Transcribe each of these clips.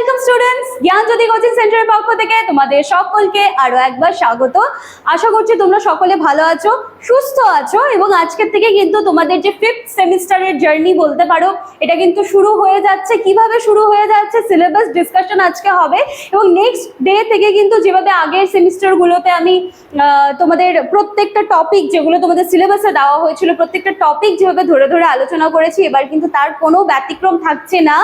Welcome students coaching সেন্টারের পক্ষ থেকে তোমাদের সকলকে আরও একবার স্বাগত। আশা করছি তোমরা সকলে ভালো আছো, সুস্থ আছো এবং আজকের থেকে কিন্তু তোমাদের যে ফিফথ সেমিস্টারের জার্নি বলতে পারো, এটা কিন্তু শুরু হয়ে যাচ্ছে। কীভাবে শুরু হয়ে যাচ্ছে সিলেবাস ডিসকাশন আজকে হবে এবং নেক্সট ডে থেকে কিন্তু যেভাবে আগের সেমিস্টারগুলোতে আমি তোমাদের প্রত্যেকটা টপিক যেগুলো তোমাদের সিলেবাসে দেওয়া হয়েছিল, প্রত্যেকটা টপিক যেভাবে ধরে ধরে আলোচনা করেছি, এবার কিন্তু তার কোনো ব্যতিক্রম থাকছে না।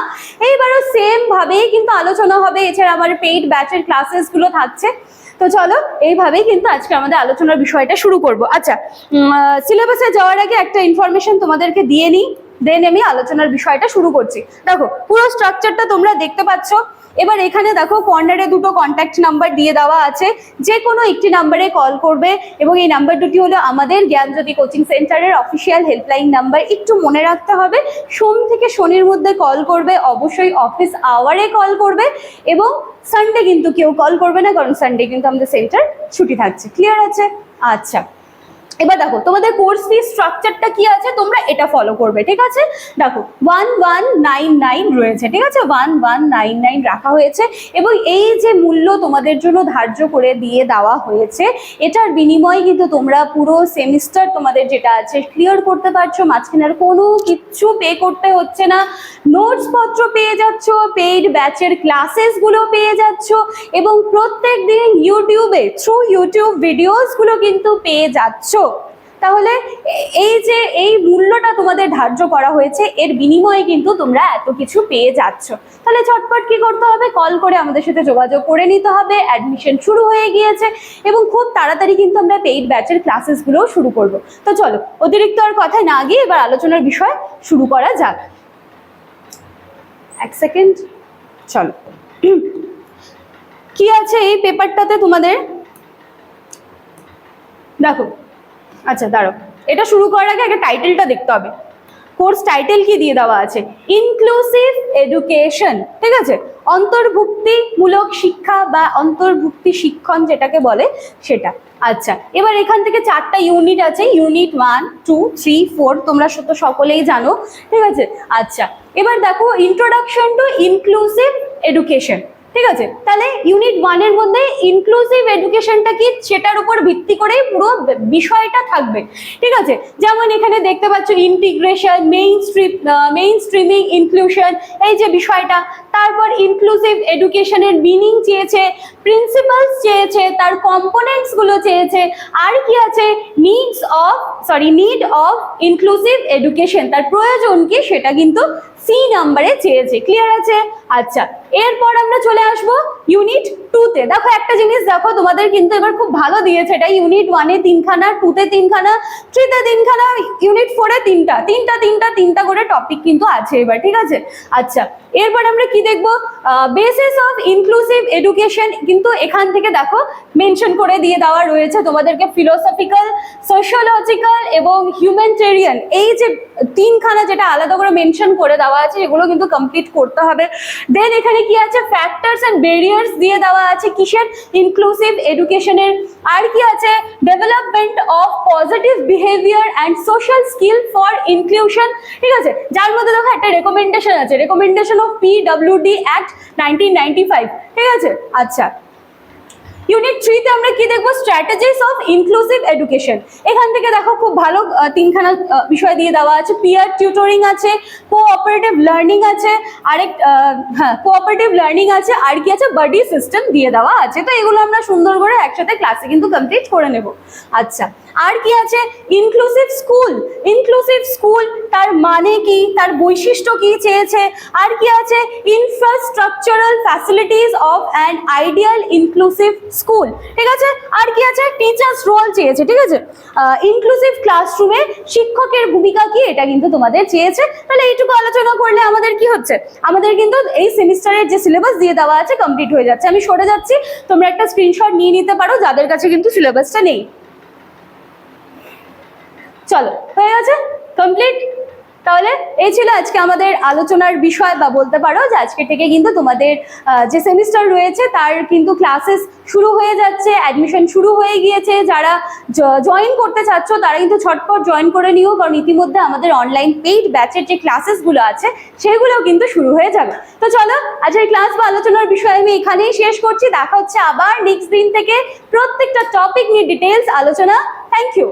এইবারও সেম ভাবেই কিন্তু আলোচনা হবে, এছাড়া আমার পেইড ব্যাচের ক্লাসেসগুলো থাকছে। তো চলো, এইভাবেই কিন্তু আজকে আমাদের আলোচনার বিষয়টা শুরু করব। আচ্ছা সিলেবাসে যাওয়ার আগে একটা ইনফরমেশন তোমাদেরকে দিয়ে নিই। দেন আমি আলোচনার বিষয়টা শুরু করছি। দেখো, পুরো স্ট্রাকচারটা তোমরা দেখতে পাচ্ছ। এবার এখানে দেখো কর্নারে দুটো কন্ট্যাক্ট নাম্বার দিয়ে দেওয়া আছে। যে কোনো একটি নাম্বারে কল করবে এবং এই নাম্বার দুটি হলো আমাদের জ্ঞানজ্যোতি কোচিং সেন্টারের অফিসিয়াল হেল্পলাইন নাম্বার একটু মনে রাখতে হবে, সোম থেকে শনির মধ্যে কল করবে, অবশ্যই অফিস আওয়ারে কল করবে এবং সানডে কিন্তু কেউ কল করবে না, কারণ সানডে কিন্তু আমাদের সেন্টার ছুটি থাকছে। ক্লিয়ার আছে? আচ্ছা। এবার দেখো, তোমাদের কোর্স ফি স্ট্রাকচারটা কি আছে? তোমরা এটা ফলো করবে, ঠিক আছে? দেখো ওয়ান ওয়ান নাইন নাইন রয়েছে, ঠিক আছে? ওয়ান ওয়ান নাইন নাইন রাখা হয়েছে এবং এই যে মূল্য তোমাদের জন্য ধার্য করে দিয়ে দেওয়া হয়েছে, এটার বিনিময়ে কিন্তু তোমরা পুরো সেমিস্টার তোমাদের যেটা আছে ক্লিয়ার করতে পারছ, মাঝখানে আর কোনো কিচ্ছু পে করতে হচ্ছে না। নোটস পত্র পেয়ে যাচ্ছ পেইড ব্যাচের ক্লাসেসগুলো পেয়ে যাচ্ছ এবং প্রত্যেক দিন ইউটিউবে থ্রু ইউটিউব ভিডিওসগুলো কিন্তু পেয়ে যাচ্ছ। তাহলে এই যে এই মূল্যটা তোমাদের ধার্য করা হয়েছে, এর বিনিময়ে কিন্তু তোমরা এত কিছু পেয়ে যাচ্ছ। তাহলে ঝটপট কি করতে হবে? কল করে আমাদের সাথে যোগাযোগ করে নিতে হবে। অ্যাডমিশন শুরু হয়ে গিয়েছে এবং খুব তাড়াতাড়ি কিন্তু আমরা পেইড ব্যাচের ক্লাসেসগুলোও শুরু করব। তো চলো, অতিরিক্ত আর কথায় না গিয়ে এবার আলোচনার বিষয় শুরু করা যাক। এক সেকেন্ড চলো। কি আছে এই পেপারটাতে তোমাদের? দেখো আচ্ছা দাঁড়াও। এটা শুরু করার আগে একটা টাইটেলটা দেখতে হবে। কোর্স টাইটেল কি দিয়ে দেওয়া আছে? ইনক্লুসিভ এডুকেশন ঠিক আছে? অন্তর্ভুক্তিমূলক শিক্ষা বা অন্তর্ভুক্তি শিক্ষণ যেটাকে বলে সেটা। আচ্ছা এবার এখান থেকে চারটা ইউনিট আছে। Unit one two three four তোমরা তো সকলেই জানো, ঠিক আছে? আচ্ছা এবার দেখো ইন্ট্রোডাকশন টু ইনক্লুসিভ এডুকেশন ঠিক আছে? তাহলে ইউনিট ওয়ানের মধ্যে ইনক্লুসিভ এডুকেশনটা কি? সেটার উপর ভিত্তি করেই পুরো বিষয়টা থাকবে। ঠিক আছে? যেমন এখানে দেখতে পাচ্ছ integration main strip mainstreaming inclusion এই যে বিষয়টা। তারপর ইনক্লুসিভ এডুকেশনের মিনিং চেয়েছে প্রিন্সিপালস চেয়েছে, তার কম্পোনেন্টসগুলো চেয়েছে। আর কি আছে? Needs of sorry need of inclusive education তার প্রয়োজন কি? সেটা কিন্তু সি নাম্বারে চেয়েছে ক্লিয়ার আছে? আচ্ছা এরপর আমরা চলে আসব ইউনিট টুতে দেখো, একটা জিনিস দেখো, তোমাদের কিন্তু এবার খুব ভালো দিয়েছে এটা। ইউনিট ওয়ানে তিনখানা টুতে তিনখানা থ্রিতে তিনখানা ইউনিট ফোরে তিনটা। তিনটা তিনটা তিনটা করে টপিক কিন্তু আছে এবার, ঠিক আছে? আচ্ছা এরপর আমরা কি দেখব? বেসিস অফ ইনক্লুসিভ এডুকেশন কিন্তু এখান থেকে দেখো মেনশন করে দিয়ে দেওয়া রয়েছে তোমাদেরকে। ফিলোসফিক্যাল সোশ্যোলজিক্যাল এবং হিউম্যানিটেরিয়ান এই যে তিনখানা যেটা আলাদা করে মেনশন করে দেওয়া আছে, এগুলো কিন্তু কমপ্লিট করতে হবে। দেন এখানে কি আছে? ফ্যাক্টরস অ্যান্ড ব্যারিয়ার্স দিয়ে দেওয়া আছে কিসের? ইনক্লুসিভ এডুকেশনের আর কি আছে? Development of positive behaviour and social skill for inclusion ঠিক আছে? যার মধ্যে দেখো একটা রেকমেন্ডেশন আছে। Recommendation of P WD act nineteen ঠিক আছে? আচ্ছা। ইউনিট থ্রিতে আমরা কি দেখব? স্ট্র্যাটেজিস অফ ইনক্লুসিভ এডুকেশন এখান থেকে দেখো খুব ভালো তিনখানা বিষয় দিয়ে দেওয়া আছে। পিয়ার টিউটোরিং আছে কোঅপারেটিভ লার্নিং আছে, আরেক হ্যাঁ কোঅপারেটিভ লার্নিং আছে, আর কি আছে? বডি সিস্টেম দিয়ে দেওয়া আছে। তো এগুলো আমরা সুন্দর করে একসাথে ক্লাসে কিন্তু কমপ্লিট করে নেব। আচ্ছা আর কি আছে? ইনক্লুসিভ স্কুল ইনক্লুসিভ স্কুল তার মানে কি? তার বৈশিষ্ট্য কি চেয়েছে? আর কি আছে? Infrastructural facilities of an ideal inclusive school ঠিক আছে? আর কি আছে? টিচার্স রোল চেয়েছে, ঠিক আছে? ইনক্লুসিভ ক্লাসরুমে শিক্ষকের ভূমিকা কি? এটা কিন্তু তোমাদের চেয়েছে। তাহলে এইটুকু আলোচনা করলে আমাদের কি হচ্ছে? আমাদের কিন্তু এই সেমিস্টারের যে সিলেবাস দিয়ে দেওয়া আছে কমপ্লিট হয়ে যাচ্ছে। আমি সরে যাচ্ছি। তোমরা একটা স্ক্রিনশট নিয়ে নিতে পারো। যাদের কাছে কিন্তু সিলেবাসটা নেই। চলো, হয়ে গেছে? কমপ্লিট তাহলে এই ছিল আজকে আমাদের আলোচনার বিষয়, বা বলতে পারো যে আজকে থেকে কিন্তু তোমাদের যে সেমিস্টার রয়েছে, তার কিন্তু ক্লাসেস শুরু হয়ে যাচ্ছে অ্যাডমিশন শুরু হয়ে গিয়েছে। যারা জয়েন করতে চাচ্ছ, তারা কিন্তু ছটপট জয়েন করে নিও, কারণ ইতিমধ্যে আমাদের অনলাইন পেইড ব্যাচের যে ক্লাসেসগুলো আছে, সেগুলোও কিন্তু শুরু হয়ে যাবে। তো চলো, আজকের ক্লাস বা আলোচনার বিষয় আমি এখানেই শেষ করছি। দেখা হচ্ছে আবার নেক্সট দিন থেকে। প্রত্যেকটা টপিক নিয়ে ডিটেলস আলোচনা। Thank you